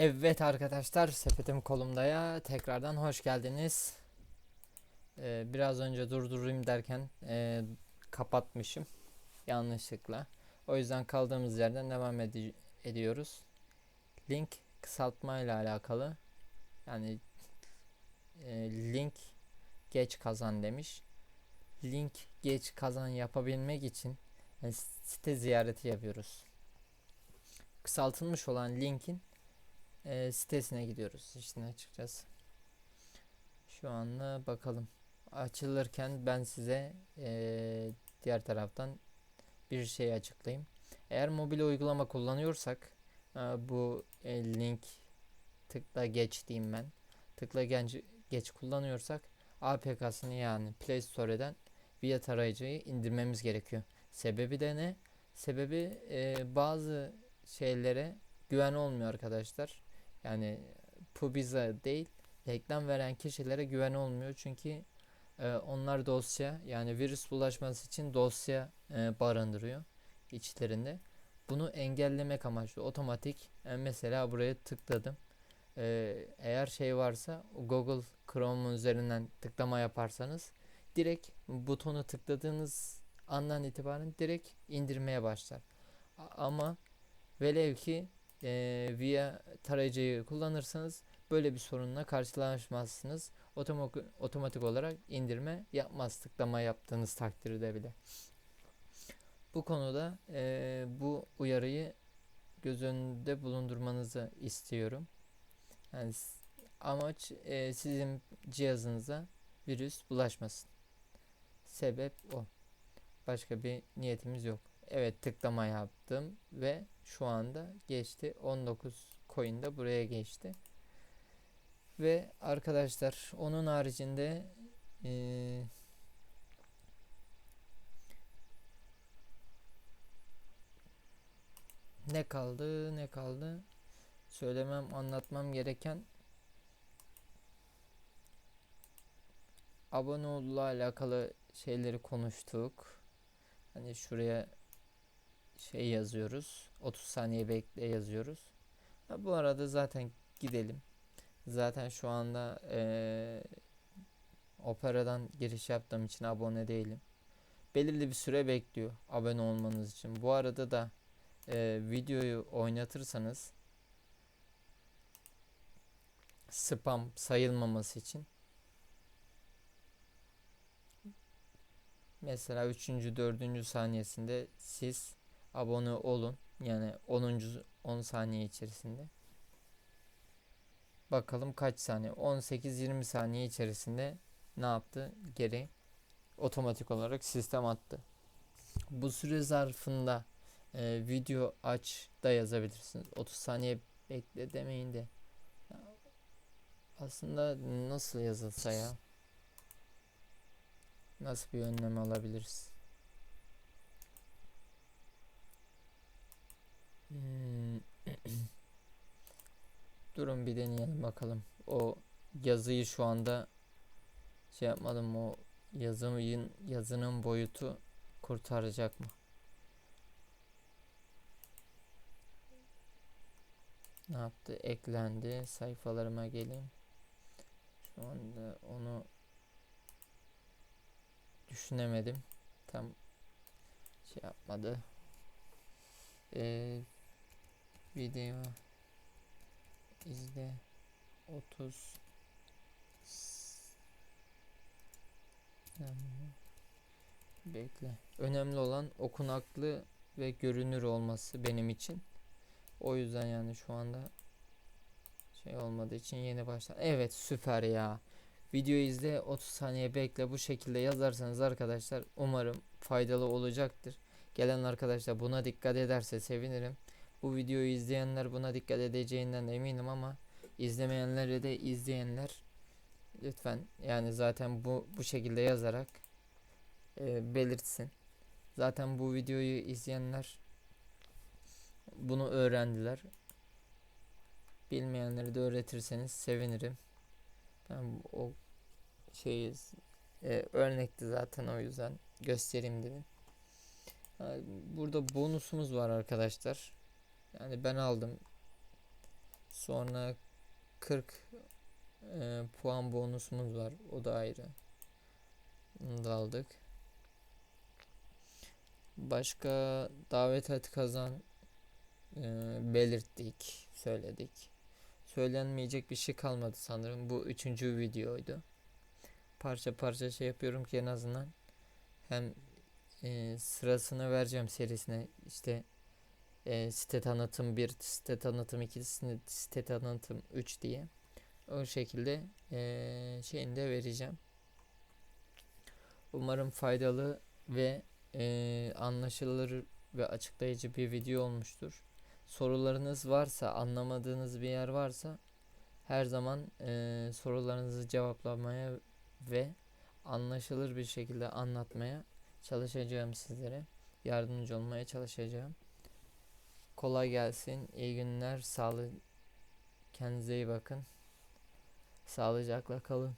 Evet arkadaşlar sepetim kolumdaya tekrardan hoş geldiniz. Ee, biraz önce durdurayım derken e, kapatmışım yanlışlıkla. O yüzden kaldığımız yerden devam edi- ediyoruz. Link kısaltma ile alakalı. Yani e, link geç kazan demiş. Link geç kazan yapabilmek için e, site ziyareti yapıyoruz. Kısaltılmış olan linkin e, sitesine gidiyoruz işin açıkçası. Şu anda bakalım. Açılırken ben size e, diğer taraftan bir şey açıklayayım. Eğer mobil uygulama kullanıyorsak e, bu e, link tıkla geç diyeyim ben. Tıkla geç, geç kullanıyorsak APK'sını yani Play Store'dan via tarayıcıyı indirmemiz gerekiyor. Sebebi de ne? Sebebi e, bazı şeylere güven olmuyor arkadaşlar. Yani Pubiza değil reklam veren kişilere güven olmuyor çünkü e, onlar dosya yani virüs bulaşması için dosya e, barındırıyor içlerinde. Bunu engellemek amaçlı otomatik e, mesela buraya tıkladım. E, eğer şey varsa Google Chrome üzerinden tıklama yaparsanız direkt butonu tıkladığınız andan itibaren direkt indirmeye başlar. Ama velev ki e, via tarayıcıyı kullanırsanız böyle bir sorunla karşılaşmazsınız. Otomo- otomatik olarak indirme yapmaz tıklama yaptığınız takdirde bile. Bu konuda e, bu uyarıyı göz önünde bulundurmanızı istiyorum. Yani amaç e, sizin cihazınıza virüs bulaşmasın. Sebep o. Başka bir niyetimiz yok. Evet tıklama yaptım ve şu anda geçti. 19 coin de buraya geçti. Ve arkadaşlar onun haricinde eee, ne kaldı ne kaldı söylemem anlatmam gereken abone ol'la alakalı şeyleri konuştuk. Hani şuraya şey yazıyoruz. 30 saniye bekle yazıyoruz. Ha, bu arada zaten gidelim. Zaten şu anda eee, Opera'dan giriş yaptığım için abone değilim. Belirli bir süre bekliyor abone olmanız için. Bu arada da eee, videoyu oynatırsanız spam sayılmaması için mesela 3. 4. saniyesinde siz abone olun. Yani 10. 10 saniye içerisinde. Bakalım kaç saniye? 18-20 saniye içerisinde ne yaptı? Geri otomatik olarak sistem attı. Bu süre zarfında e, video aç da yazabilirsiniz. 30 saniye bekle demeyin de. Aslında nasıl yazılsa ya? Nasıl bir önlem alabiliriz? Durun bir deneyelim bakalım. O yazıyı şu anda şey yapmadım o yazının yazının boyutu kurtaracak mı? Ne yaptı? Eklendi. Sayfalarıma geleyim. Şu anda onu düşünemedim. Tam şey yapmadı. Ee, video 30 saniye bekle. Önemli olan okunaklı ve görünür olması benim için. O yüzden yani şu anda şey olmadığı için yeni başla. Evet süper ya. Videoyu izle 30 saniye bekle bu şekilde yazarsanız arkadaşlar umarım faydalı olacaktır. Gelen arkadaşlar buna dikkat ederse sevinirim. Bu videoyu izleyenler buna dikkat edeceğinden eminim ama izlemeyenlere de izleyenler lütfen yani zaten bu bu şekilde yazarak e, belirtsin. Zaten bu videoyu izleyenler bunu öğrendiler. Bilmeyenleri de öğretirseniz sevinirim. Ben o şeyi e, örnekti zaten o yüzden göstereyim dedim. Burada bonusumuz var arkadaşlar. Yani ben aldım. Sonra 40 e, puan bonusumuz var. O da ayrı. Bunu da aldık. Başka davet et kazan e, belirttik, söyledik. Söylenmeyecek bir şey kalmadı sanırım. Bu üçüncü videoydu. Parça parça şey yapıyorum ki en azından hem e, sırasını vereceğim serisine işte e, site tanıtım 1, site tanıtım 2, site tanıtım 3 diye o şekilde e, şeyini de vereceğim. Umarım faydalı ve e, anlaşılır ve açıklayıcı bir video olmuştur. Sorularınız varsa, anlamadığınız bir yer varsa her zaman e, sorularınızı cevaplamaya ve anlaşılır bir şekilde anlatmaya çalışacağım sizlere. Yardımcı olmaya çalışacağım. Kolay gelsin. İyi günler. Sağlık. Kendinize iyi bakın. Sağlıcakla kalın.